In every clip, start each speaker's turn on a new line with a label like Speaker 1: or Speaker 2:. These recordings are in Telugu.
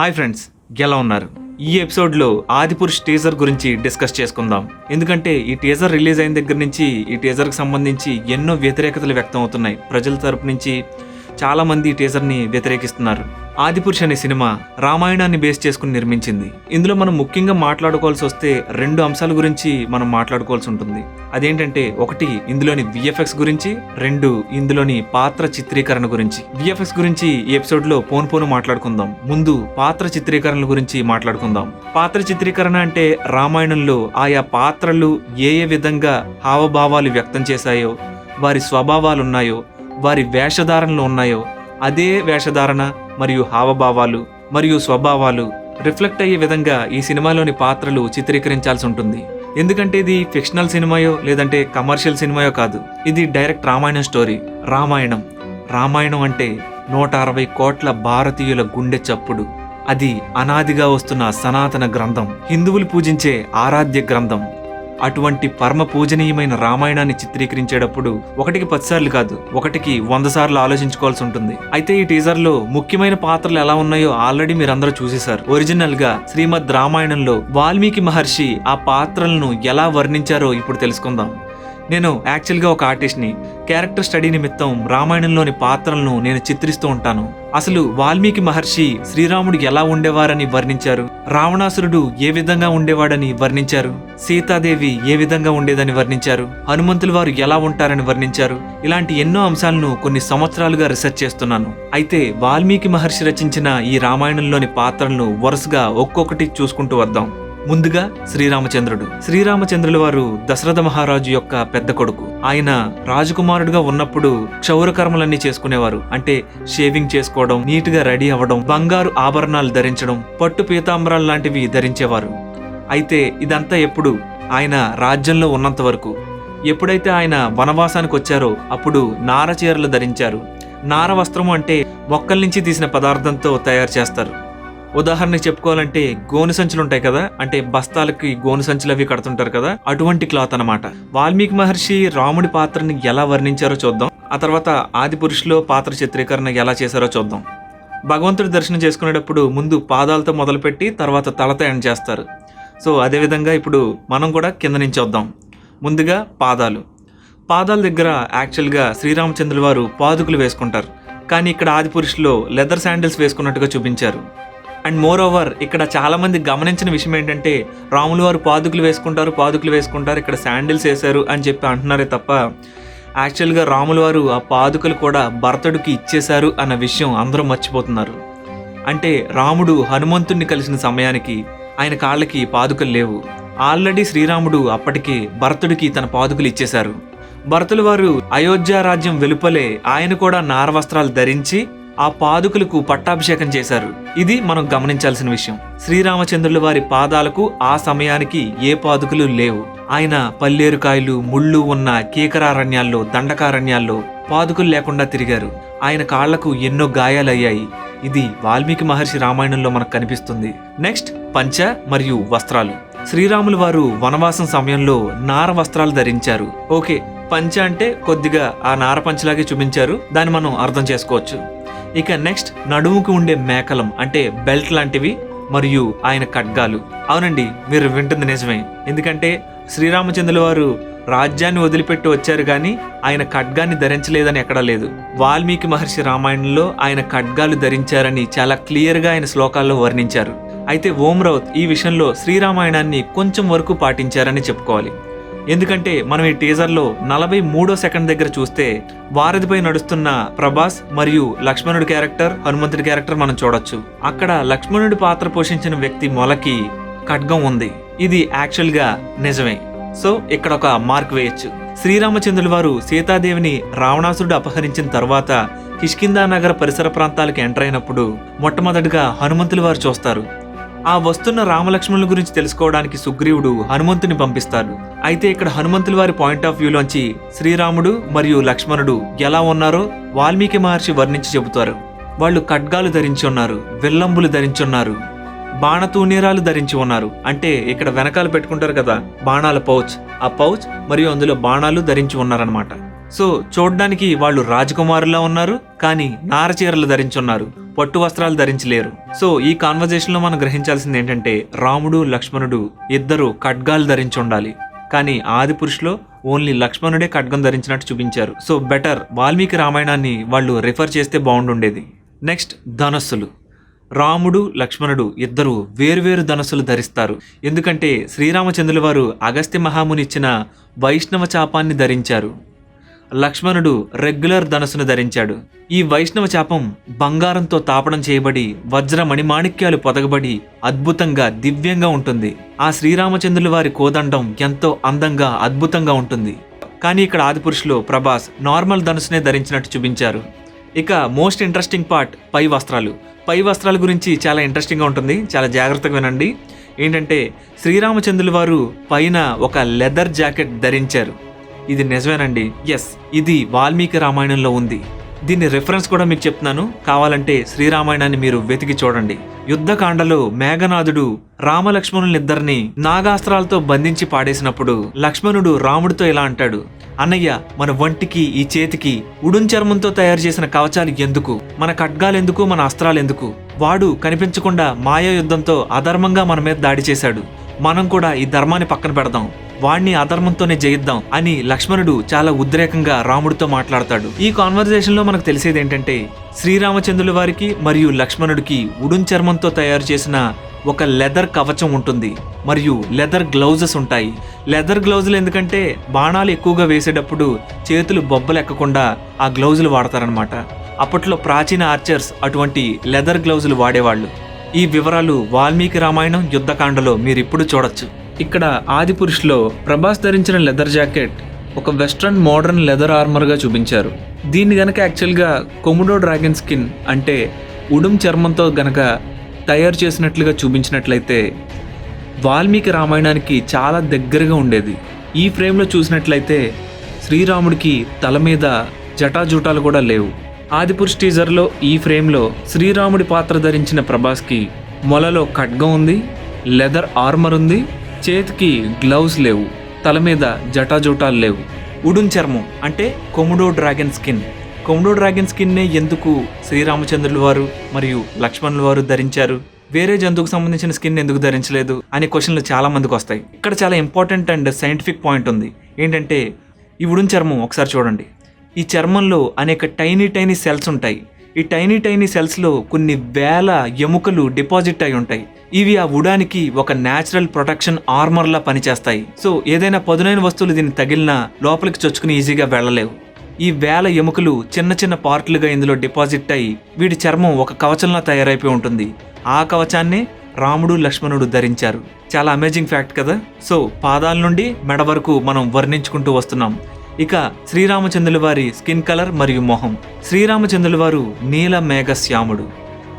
Speaker 1: హాయ్ ఫ్రెండ్స్ ఎలా ఉన్నారు? ఈ ఎపిసోడ్లో ఆదిపురుష్ టీజర్ గురించి డిస్కస్ చేసుకుందాం. ఎందుకంటే ఈ టీజర్ రిలీజ్ అయిన దగ్గర నుంచి ఈ టీజర్కి సంబంధించి ఎన్నో వ్యతిరేకతలు వ్యక్తం అవుతున్నాయి ప్రజల తరపు నుంచి చాలామంది టీజర్ని వ్యతిరేకిస్తున్నారు. ఆదిపురుష్ అనే సినిమా రామాయణాన్ని బేస్ చేసుకుని నిర్మించింది. ఇందులో మనం ముఖ్యంగా మాట్లాడుకోవాల్సి వస్తే రెండు అంశాల గురించి మనం మాట్లాడుకోవాల్సి ఉంటుంది. అదేంటంటే ఒకటి ఇందులోని విఎఫ్ఎక్స్ గురించి రెండు ఇందులోని పాత్ర చిత్రీకరణ గురించి. విఎఫ్ఎక్స్ గురించి ఈ ఎపిసోడ్లో పోను పోను మాట్లాడుకుందాం. ముందు పాత్ర చిత్రీకరణల గురించి మాట్లాడుకుందాం. పాత్ర చిత్రీకరణ అంటే రామాయణంలో ఆయా పాత్రలు ఏ ఏ విధంగా హావభావాలు వ్యక్తం చేశాయో వారి స్వభావాలు ఉన్నాయో వారి వేషధారణలు ఉన్నాయో అదే వేషధారణ మరియు హావభావాలు మరియు స్వభావాలు రిఫ్లెక్ట్ అయ్యే విధంగా ఈ సినిమాలోని పాత్రలు చిత్రీకరించాల్సి ఉంటుంది. ఎందుకంటే ఇది ఫిక్షనల్ సినిమాయో లేదంటే కమర్షియల్ సినిమాయో కాదు. ఇది డైరెక్ట్ రామాయణం స్టోరీ. రామాయణం. రామాయణం అంటే నూట అరవై కోట్ల భారతీయుల గుండె చప్పుడు. అది అనాదిగా వస్తున్న సనాతన గ్రంథం. హిందువులు పూజించే ఆరాధ్య గ్రంథం. అటువంటి పరమ పూజనీయమైన రామాయణాన్ని చిత్రీకరించేటప్పుడు ఒకటికి పదిసార్లు కాదు ఒకటికి వంద సార్లు ఆలోచించుకోవాల్సి ఉంటుంది. అయితే ఈ టీజర్లో ముఖ్యమైన పాత్రలు ఎలా ఉన్నాయో ఆల్రెడీ మీరందరూ చూసేశారు. ఒరిజినల్గా శ్రీమద్ రామాయణంలో వాల్మీకి మహర్షి ఆ పాత్రలను ఎలా వర్ణించారో ఇప్పుడు తెలుసుకుందాం. నేను యాక్చువల్గా ఒక ఆర్టిస్ట్ని క్యారెక్టర్ స్టడీ నిమిత్తం రామాయణంలోని పాత్రలను నేను చిత్రిస్తూ ఉంటాను. అసలు వాల్మీకి మహర్షి శ్రీరాముడు ఎలా ఉండేవారని వర్ణించారు? రావణాసురుడు ఏ విధంగా ఉండేవాడని వర్ణించారు? సీతాదేవి ఏ విధంగా ఉండేదని వర్ణించారు? హనుమంతుల వారు ఎలా ఉంటారని వర్ణించారు? ఇలాంటి ఎన్నో అంశాలను కొన్ని సంవత్సరాలుగా రీసెర్చ్ చేస్తున్నాను. అయితే వాల్మీకి మహర్షి రచించిన ఈ రామాయణంలోని పాత్రలను వరుసగా ఒక్కొక్కటి చూసుకుంటూ వద్దాం. ముందుగా శ్రీరామచంద్రుడు. శ్రీరామచంద్రుల వారు దశరథ మహారాజు యొక్క పెద్ద కొడుకు. ఆయన రాజకుమారుడుగా ఉన్నప్పుడు క్షౌరకర్మలన్నీ చేసుకునేవారు. అంటే షేవింగ్ చేసుకోవడం నీట్గా రెడీ అవ్వడం బంగారు ఆభరణాలు ధరించడం పట్టు పీతాంబరాలు లాంటివి ధరించేవారు. అయితే ఇదంతా ఎప్పుడు? ఆయన రాజ్యంలో ఉన్నంత వరకు. ఎప్పుడైతే ఆయన వనవాసానికి వచ్చారో అప్పుడు నార చీరలు ధరించారు. నార వస్త్రము అంటే మొక్కల నుంచి తీసిన పదార్థంతో తయారు చేస్తారు. ఉదాహరణకి చెప్పుకోవాలంటే గోను సంచులు ఉంటాయి కదా అంటే బస్తాలకి గోను సంచులు అవి కడుతుంటారు కదా అటువంటి క్లాత్ అనమాట వాల్మీకి మహర్షి రాముడి పాత్రని ఎలా వర్ణించారో చూద్దాం. ఆ తర్వాత ఆది పురుషులో పాత్ర చిత్రీకరణ ఎలా చేశారో చూద్దాం. భగవంతుడి దర్శనం చేసుకునేటప్పుడు ముందు పాదాలతో మొదలుపెట్టి తర్వాత తలతో ఎండ్ చేస్తారు. సో అదేవిధంగా ఇప్పుడు మనం కూడా కింద నుంచి వద్దాం. ముందుగా పాదాలు. పాదాల దగ్గర యాక్చువల్గా శ్రీరామచంద్రుల వారు పాదుకులు వేసుకుంటారు. కానీ ఇక్కడ ఆది పురుషులో లెదర్ శాండిల్స్ వేసుకున్నట్టుగా చూపించారు. అండ్ మోర్ ఓవర్ ఇక్కడ చాలా మంది గమనించిన విషయం ఏంటంటే రాములు వారు పాదుకులు వేసుకుంటారు పాదుకులు వేసుకుంటారు ఇక్కడ శాండిల్స్ వేశారు అని చెప్పి అంటున్నారే తప్ప యాక్చువల్గా రాములు వారు ఆ పాదుకలు కూడా భరతుడికి ఇచ్చేశారు అన్న విషయం అందరూ మర్చిపోతున్నారు. అంటే రాముడు హనుమంతుణ్ణి కలిసిన సమయానికి ఆయన కాళ్ళకి పాదుకలు లేవు. ఆల్రెడీ శ్రీరాముడు అప్పటికే భరతుడికి తన పాదుకలు ఇచ్చేశారు. భరతుల వారు అయోధ్య రాజ్యం వెలుపలే ఆయన కూడా నార వస్త్రాలు ధరించి ఆ పాదుకులకు పట్టాభిషేకం చేశారు. ఇది మనం గమనించాల్సిన విషయం. శ్రీరామచంద్రుల వారి పాదాలకు ఆ సమయానికి ఏ పాదుకులు లేవు. ఆయన పల్లేరుకాయలు ముళ్ళు ఉన్న కీకరారణ్యాల్లో దండకారణ్యాల్లో పాదుకులు లేకుండా తిరిగారు. ఆయన కాళ్ళకు ఎన్నో గాయాలయ్యాయి. ఇది వాల్మీకి మహర్షి రామాయణంలో మనకు కనిపిస్తుంది. నెక్స్ట్ పంచ మరియు వస్త్రాలు. శ్రీరాములు వారు వనవాసం సమయంలో నార వస్త్రాలు ధరించారు. ఓకే పంచ అంటే కొద్దిగా ఆ నార పంచలాగే చూపించారు. దాన్ని మనం అర్థం చేసుకోవచ్చు. ఇక నెక్స్ట్ నడుముకు ఉండే మేకలం అంటే బెల్ట్ లాంటివి మరియు ఆయన ఖడ్గాలు. అవునండి మీరు వింటుంది నిజమే. ఎందుకంటే శ్రీరామచంద్రుల వారు రాజ్యాన్ని వదిలిపెట్టి వచ్చారు కానీ ఆయన ఖడ్గాన్ని ధరించలేదని ఎక్కడా లేదు. వాల్మీకి మహర్షి రామాయణంలో ఆయన ఖడ్గాలు ధరించారని చాలా క్లియర్గా ఆయన శ్లోకాల్లో వర్ణించారు. అయితే ఓం రౌత్ ఈ విషయంలో శ్రీరామాయణాన్ని కొంచెం వరకు పాటించారని చెప్పుకోవాలి. ఎందుకంటే మనం ఈ టీజర్లో నలభై మూడో సెకండ్ దగ్గర చూస్తే వారధిపై నడుస్తున్న ప్రభాస్ మరియు లక్ష్మణుడి క్యారెక్టర్ హనుమంతుడి క్యారెక్టర్ మనం చూడొచ్చు. అక్కడ లక్ష్మణుడి పాత్ర పోషించిన వ్యక్తి మొలకి ఖడ్గం ఉంది. ఇది యాక్చువల్గా నిజమే. సో ఇక్కడ ఒక మార్క్ వేయొచ్చు. శ్రీరామచంద్రుల వారు సీతాదేవిని రావణాసురుడు అపహరించిన తర్వాత కిష్కిందా నగర పరిసర ప్రాంతాలకు ఎంటర్ అయినప్పుడు మొట్టమొదటిగా హనుమంతుల వారు చూస్తారు. ఆ వస్తున్న రామలక్ష్మణుల గురించి తెలుసుకోవడానికి సుగ్రీవుడు హనుమంతుని పంపిస్తాడు. అయితే ఇక్కడ హనుమంతుల వారి పాయింట్ ఆఫ్ వ్యూలోంచి శ్రీరాముడు మరియు లక్ష్మణుడు ఎలా ఉన్నారో వాల్మీకి మహర్షి వర్ణించి చెబుతారు. వాళ్ళు ఖడ్గాలు ధరించి ఉన్నారు విల్లంబులు ధరించి ఉన్నారు బాణతూనీరాలు ధరించి ఉన్నారు. అంటే ఇక్కడ వెనకాల పెట్టుకుంటారు కదా బాణాల పౌచ్. ఆ పౌచ్ మరియు అందులో బాణాలు ధరించి ఉన్నారనమాట సో చూడ్డానికి వాళ్ళు రాజకుమారులా ఉన్నారు కానీ నారచీరలు ధరించున్నారు పట్టు వస్త్రాలు ధరించలేరు. సో ఈ కాన్వర్జేషన్లో మనం గ్రహించాల్సింది ఏంటంటే రాముడు లక్ష్మణుడు ఇద్దరు ఖడ్గాలు ధరించి ఉండాలి కానీ ఆది పురుషులో ఓన్లీ లక్ష్మణుడే ఖడ్గం ధరించినట్టు చూపించారు. సో బెటర్ వాల్మీకి రామాయణాన్ని వాళ్ళు రిఫర్ చేస్తే బాగుండుండేది. నెక్స్ట్ ధనస్సులు. రాముడు లక్ష్మణుడు ఇద్దరు వేరువేరు ధనస్సులు ధరిస్తారు. ఎందుకంటే శ్రీరామచంద్రుల వారు అగస్త్య మహాముని ఇచ్చిన వైష్ణవ చాపాన్ని ధరించారు. లక్ష్మణుడు రెగ్యులర్ ధనస్సును ధరించాడు. ఈ వైష్ణవ చాపం బంగారంతో తాపడం చేయబడి వజ్ర మణిమాణిక్యాలు పొదగబడి అద్భుతంగా దివ్యంగా ఉంటుంది. ఆ శ్రీరామచంద్రుల వారి కోదండం ఎంతో అందంగా అద్భుతంగా ఉంటుంది. కానీ ఇక్కడ ఆదిపురుషులు ప్రభాస్ నార్మల్ ధనుసునే ధరించినట్టు చూపించారు. ఇక మోస్ట్ ఇంట్రెస్టింగ్ పార్ట్ పై వస్త్రాలు. పై వస్త్రాల గురించి చాలా ఇంట్రెస్టింగ్గా ఉంటుంది. చాలా జాగ్రత్తగా వినండి. ఏంటంటే శ్రీరామచంద్రుల వారు పైన ఒక లెదర్ జాకెట్ ధరించారు. ఇది నిజమేనండి. ఎస్ ఇది వాల్మీకి రామాయణంలో ఉంది. దీని రిఫరెన్స్ కూడా మీకు చెప్తున్నాను. కావాలంటే శ్రీరామాయణాన్ని మీరు వెతికి చూడండి. యుద్ధకాండలో మేఘనాథుడు రామలక్ష్మణులిద్దరిని నాగాస్త్రాలతో బంధించి పాడేసినప్పుడు లక్ష్మణుడు రాముడితో ఇలా అంటాడు అన్నయ్య మన వంటికి ఈ చేతికి ఉడుం చర్మంతో తయారు చేసిన కవచాలు ఎందుకు? మన ఖడ్గాలెందుకు మన అస్త్రాలెందుకు వాడు కనిపించకుండా మాయా యుద్ధంతో అధర్మంగా మన మీద దాడి చేశాడు. మనం కూడా ఈ ధర్మాన్ని పక్కన పెడదాం. వాణ్ణి అధర్మంతోనే జయిద్దాం అని లక్ష్మణుడు చాలా ఉద్రేకంగా రాముడితో మాట్లాడతాడు. ఈ కాన్వర్జేషన్లో మనకు తెలిసేది ఏంటంటే శ్రీరామచంద్రుల వారికి మరియు లక్ష్మణుడికి ఉడున్ చర్మంతో తయారు చేసిన ఒక లెదర్ కవచం ఉంటుంది. మరియు లెదర్ గ్లౌజెస్ ఉంటాయి. లెదర్ గ్లౌజులు ఎందుకంటే బాణాలు ఎక్కువగా వేసేటప్పుడు చేతులు బొబ్బలు ఎక్కకుండా ఆ గ్లౌజులు వాడతారనమాట అప్పట్లో ప్రాచీన ఆర్చర్స్ అటువంటి లెదర్ గ్లౌజులు వాడేవాళ్ళు. ఈ వివరాలు వాల్మీకి రామాయణం యుద్ధకాండలో మీరు ఇప్పుడు చూడొచ్చు. ఇక్కడ ఆదిపురుషులో ప్రభాస్ ధరించిన లెదర్ జాకెట్ ఒక వెస్ట్రన్ మోడర్న్ లెదర్ ఆర్మర్గా చూపించారు. దీన్ని గనక యాక్చువల్గా కొముడో డ్రాగన్ స్కిన్ అంటే ఉడుం చర్మంతో గనక తయారు చేసినట్లుగా చూపించినట్లయితే వాల్మీకి రామాయణానికి చాలా దగ్గరగా ఉండేది. ఈ ఫ్రేమ్లో చూసినట్లయితే శ్రీరాముడికి తల మీద జటాజూటాలు కూడా లేవు. ఆదిపురుష్ టీజర్లో ఈ ఫ్రేమ్లో శ్రీరాముడి పాత్ర ధరించిన ప్రభాస్కి మొలలో ఖడ్గం ఉంది లెదర్ ఆర్మర్ ఉంది చేతికి గ్లౌస్ లేవు తల మీద జటాజోటాలు లేవు. ఉడున్ చర్మం అంటే Komodo dragon skin. Komodo dragon స్కిన్నే ఎందుకు శ్రీరామచంద్రులు వారు మరియు లక్ష్మణుల వారు ధరించారు? వేరే జంతువుకు సంబంధించిన స్కిన్ ఎందుకు ధరించలేదు అనే క్వశ్చన్లు చాలా మందికి వస్తాయి. ఇక్కడ చాలా ఇంపార్టెంట్ అండ్ సైంటిఫిక్ పాయింట్ ఉంది. ఏంటంటే ఈ ఉడున్ చర్మం ఒకసారి చూడండి. ఈ చర్మంలో అనేక టైనీ టైనీ సెల్స్ ఉంటాయి. ఈ టైనీ టైనీ సెల్స్లో కొన్ని వేల ఎముకలు డిపాజిట్ అయి ఉంటాయి. ఇవి ఆ ఉడానికి ఒక న్యాచురల్ ప్రొటెక్షన్ ఆర్మర్లా పనిచేస్తాయి. సో ఏదైనా పదునైన వస్తువులు దీన్ని తగిలినా లోపలికి చొచ్చుకుని ఈజీగా వెళ్ళలేవు. ఈ వేల ఎముకలు చిన్న చిన్న పార్ట్లుగా ఇందులో డిపాజిట్ అయి వీటి చర్మం ఒక కవచంలా తయారైపోయి ఉంటుంది. ఆ కవచాన్నే రాముడు లక్ష్మణుడు ధరించారు. చాలా అమేజింగ్ ఫ్యాక్ట్ కదా? సో పాదాల నుండి మెడ వరకు మనం వర్ణించుకుంటూ వస్తున్నాం. ఇక శ్రీరామచంద్రుల వారి స్కిన్ కలర్ మరియు మొహం. శ్రీరామచంద్రుల వారు నీల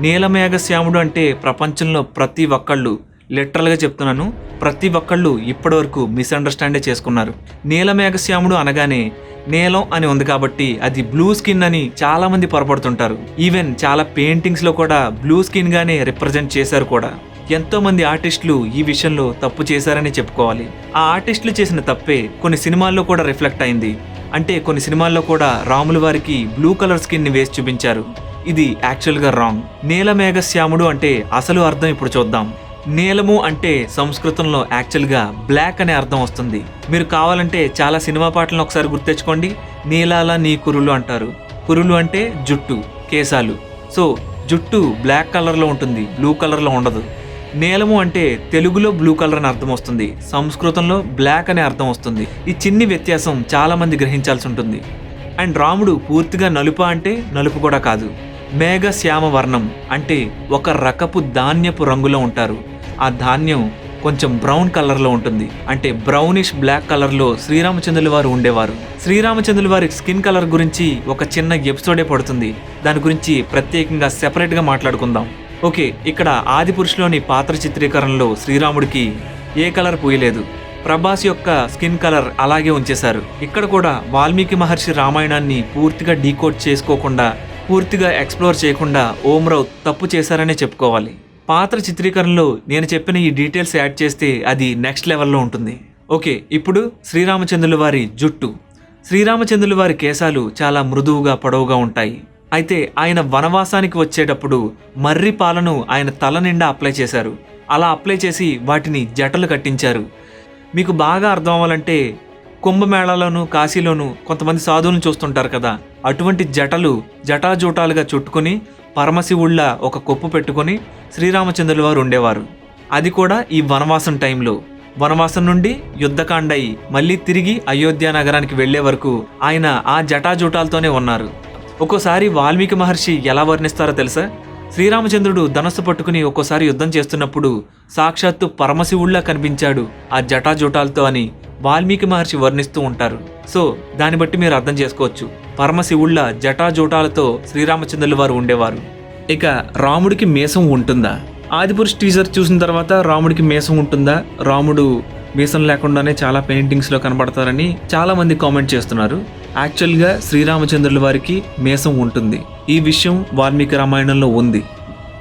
Speaker 1: నీలమేఘశ్యాముడు అంటే ప్రపంచంలో ప్రతి ఒక్కళ్ళు. లిటరల్గా చెప్తున్నాను ప్రతి ఒక్కళ్ళు ఇప్పటివరకు మిస్అండర్స్టాండే చేసుకున్నారు. నీలమేఘశ్యాముడు అనగానే నీలం అని ఉంది కాబట్టి అది బ్లూ స్కిన్ అని చాలా మంది పొరపడుతుంటారు. ఈవెన్ చాలా పెయింటింగ్స్లో కూడా బ్లూ స్కిన్గానే రిప్రజెంట్ చేశారు కూడా. ఎంతోమంది ఆర్టిస్టులు ఈ విషయంలో తప్పు చేశారని చెప్పుకోవాలి. ఆ ఆర్టిస్టులు చేసిన తప్పే కొన్ని సినిమాల్లో కూడా రిఫ్లెక్ట్ అయింది. అంటే కొన్ని సినిమాల్లో కూడా రాముల వారికి బ్లూ కలర్ స్కిన్ని వేసి చూపించారు. ఇది యాక్చువల్గా రాంగ్. నీలమేఘ శ్యాముడు అంటే అసలు అర్థం ఇప్పుడు చూద్దాం. నీలము అంటే సంస్కృతంలో యాక్చువల్గా బ్లాక్ అనే అర్థం వస్తుంది. మీరు కావాలంటే చాలా సినిమా పాటలను ఒకసారి గుర్తెచ్చుకోండి నీలాల నీ కురులు అంటారు. కురులు అంటే జుట్టు కేశాలు. సో జుట్టు బ్లాక్ కలర్లో ఉంటుంది బ్లూ కలర్లో ఉండదు. నీలము అంటే తెలుగులో బ్లూ కలర్ అని అర్థం వస్తుంది. సంస్కృతంలో బ్లాక్ అనే అర్థం వస్తుంది. ఈ చిన్ని వ్యత్యాసం చాలా మంది గ్రహించాల్సి ఉంటుంది. అండ్ రాముడు పూర్తిగా నలుప అంటే నలుపు కూడా కాదు. మేఘ శ్యామ వర్ణం అంటే ఒక రకపు ధాన్యపు రంగులో ఉంటారు. ఆ ధాన్యం కొంచెం బ్రౌన్ కలర్లో ఉంటుంది. అంటే బ్రౌనిష్ బ్లాక్ కలర్లో శ్రీరామచంద్రుల వారు ఉండేవారు. శ్రీరామచంద్రుల వారి స్కిన్ కలర్ గురించి ఒక చిన్న ఎపిసోడే పడుతుంది. దాని గురించి ప్రత్యేకంగా సెపరేట్గా మాట్లాడుకుందాం. ఓకే ఇక్కడ ఆది పురుషులోని పాత్ర చిత్రీకరణలో శ్రీరాముడికి ఏ కలర్ పూయలేదు. ప్రభాస్ యొక్క స్కిన్ కలర్ అలాగే ఉంచేశారు. ఇక్కడ కూడా వాల్మీకి మహర్షి రామాయణాన్ని పూర్తిగా డీకోడ్ చేసుకోకుండా పూర్తిగా ఎక్స్ప్లోర్ చేయకుండా ఓమ్రావు తప్పు చేశారనే చెప్పుకోవాలి. పాత్ర చిత్రీకరణలో నేను చెప్పిన ఈ డీటెయిల్స్ యాడ్ చేస్తే అది నెక్స్ట్ లెవెల్లో ఉంటుంది. ఓకే ఇప్పుడు శ్రీరామచంద్రుల వారి జుట్టు. శ్రీరామచంద్రుల వారి కేశాలు చాలా మృదువుగా పొడవుగా ఉంటాయి. అయితే ఆయన వనవాసానికి వచ్చేటప్పుడు మర్రి పాలను ఆయన తల నిండా అప్లై చేశారు. అలా అప్లై చేసి వాటిని జటలు కట్టించారు. మీకు బాగా అర్థం అవ్వాలంటే కుంభమేళాలోను కాశీలోను కొంతమంది సాధువులను చూస్తుంటారు కదా. అటువంటి జటలు జటాజూటాలుగా చుట్టుకొని పరమశివుళ్ళ ఒక కొప్పు పెట్టుకొని శ్రీరామచంద్రుల వారు ఉండేవారు. అది కూడా ఈ వనవాసం టైంలో. వనవాసం నుండి యుద్ధకాండ మళ్ళీ తిరిగి అయోధ్య నగరానికి వెళ్ళే వరకు ఆయన ఆ జటాజూటాలతోనే ఉన్నారు. ఒక్కోసారి వాల్మీకి మహర్షి ఎలా వర్ణిస్తారో తెలుసా? శ్రీరామచంద్రుడు ధనస్సు పట్టుకుని ఒక్కోసారి యుద్ధం చేస్తున్నప్పుడు సాక్షాత్తు పరమశివుళ్ళ కనిపించాడు ఆ జటాజూటాలతో అని వాల్మీకి మహర్షి వర్ణిస్తూ ఉంటారు. సో దాన్ని బట్టి మీరు అర్థం చేసుకోవచ్చు. పరమశివుళ్ళ జటాజూటాలతో శ్రీరామచంద్రుల వారు ఉండేవారు. ఇక రాముడికి మేసం ఉంటుందా? ఆదిపురుష్ టీజర్ చూసిన తర్వాత రాముడికి మేసం ఉంటుందా? రాముడు మీసం లేకుండానే చాలా పెయింటింగ్స్లో కనబడతారని చాలామంది కామెంట్ చేస్తున్నారు. యాక్చువల్గా శ్రీరామచంద్రుల వారికి మేసం ఉంటుంది. ఈ విషయం వాల్మీకి రామాయణంలో ఉంది.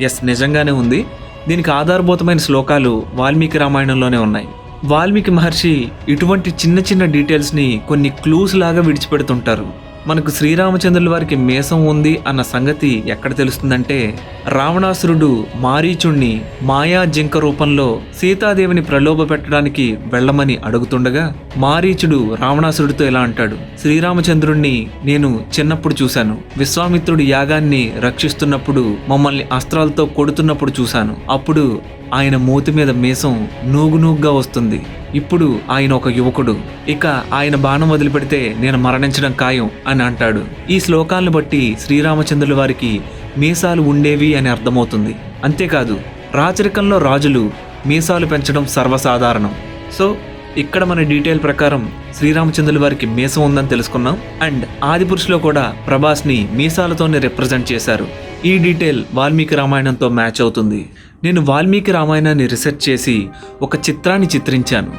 Speaker 1: ఎస్ నిజంగానే ఉంది. దీనికి ఆధారభూతమైన శ్లోకాలు వాల్మీకి రామాయణంలోనే ఉన్నాయి. వాల్మీకి మహర్షి ఇటువంటి చిన్న చిన్న డీటెయిల్స్ని కొన్ని క్లూస్ లాగా విడిచిపెడుతుంటారు. మనకు శ్రీరామచంద్రుల వారికి మేసం ఉంది అన్న సంగతి ఎక్కడ తెలుస్తుందంటే రావణాసురుడు మారీచుణ్ణి మాయా జింక రూపంలో సీతాదేవిని ప్రలోభ పెట్టడానికి వెళ్ళమని అడుగుతుండగా మారీచుడు రావణాసురుడితో ఇలా అంటాడు శ్రీరామచంద్రుణ్ణి నేను చిన్నప్పుడు చూశాను. విశ్వామిత్రుడి యాగాన్ని రక్షిస్తున్నప్పుడు మమ్మల్ని అస్త్రాలతో కొడుతున్నప్పుడు చూశాను. అప్పుడు ఆయన మూతి మీద మీసం నూగు నూగ్గా వస్తుంది. ఇప్పుడు ఆయన ఒక యువకుడు. ఇక ఆయన బాణం వదిలిపెడితే నేను మరణించడం ఖాయం అని అంటాడు. ఈ శ్లోకాలను బట్టి శ్రీరామచంద్రుల వారికి మీసాలు ఉండేవి అని అర్థమవుతుంది. అంతేకాదు రాచరికంలో రాజులు మీసాలు పెంచడం సర్వసాధారణం. సో ఇక్కడ మన డీటెయిల్ ప్రకారం శ్రీరామచంద్రుల వారికి మీసం ఉందని తెలుసుకున్నాం. అండ్ ఆదిపురుషులో కూడా ప్రభాస్ని మీసాలతోనే రిప్రజెంట్ చేశారు. ఈ డీటెయిల్ వాల్మీకి రామాయణంతో మ్యాచ్ అవుతుంది. నేను వాల్మీకి రామాయణాన్ని రీసెర్చ్ చేసి ఒక చిత్రాన్ని చిత్రించాను.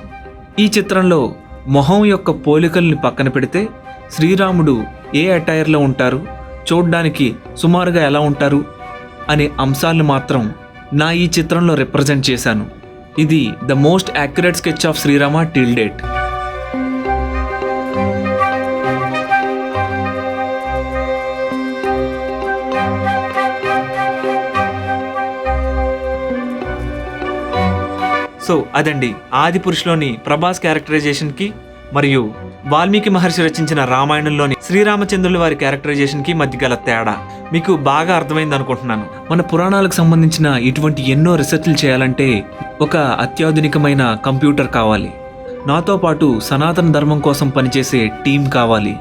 Speaker 1: ఈ చిత్రంలో మొహం యొక్క పోలికల్ని పక్కన పెడితే శ్రీరాముడు ఏ అటైర్లో ఉంటారు? చూడ్డానికి సుమారుగా ఎలా ఉంటారు? అనే అంశాలను మాత్రం నా ఈ చిత్రంలో రిప్రజెంట్ చేశాను. ఇది the most accurate sketch of Srirama till date so అదండి ఆది పురుషులోని ప్రభాస్ క్యారెక్టరైజేషన్కి మరియు వాల్మీకి మహర్షి రచించిన రామాయణంలోని శ్రీరామచంద్రుల వారి క్యారెక్టరైజేషన్కి మధ్య గల తేడా. మీకు బాగా అర్థమైంది అనుకుంటున్నాను. మన పురాణాలకు సంబంధించిన ఇటువంటి ఎన్నో రీసెర్చ్లు చేయాలంటే ఒక అత్యాధునికమైన కంప్యూటర్ కావాలి. నాతో పాటు సనాతన ధర్మం కోసం పనిచేసే టీం కావాలి.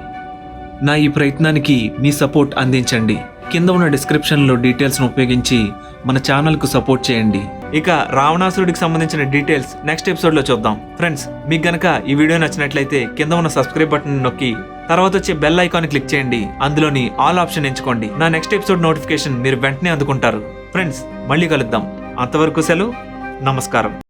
Speaker 1: నా ఈ ప్రయత్నానికి మీ సపోర్ట్ అందించండి. కింద ఉన్న డిస్క్రిప్షన్లో డీటెయిల్స్ను ఉపయోగించి మన ఛానల్కు సపోర్ట్ చేయండి. ఇక రావణాసురుడికి సంబంధించిన డీటెయిల్స్ నెక్స్ట్ ఎపిసోడ్లో చూద్దాం. ఫ్రెండ్స్ మీకు గనక ఈ వీడియో నచ్చినట్లయితే కింద ఉన్న సబ్స్క్రైబ్ బటన్ నొక్కి తర్వాత వచ్చే బెల్ ఐకాన్ క్లిక్ చేయండి. అందులోని ఆల్ ఆప్షన్ ఎంచుకోండి. నా నెక్స్ట్ ఎపిసోడ్ నోటిఫికేషన్ మీరు వెంటనే అందుకుంటారు. ఫ్రెండ్స్ మళ్ళీ కలుద్దాం. అంతవరకు సెలవు. నమస్కారం.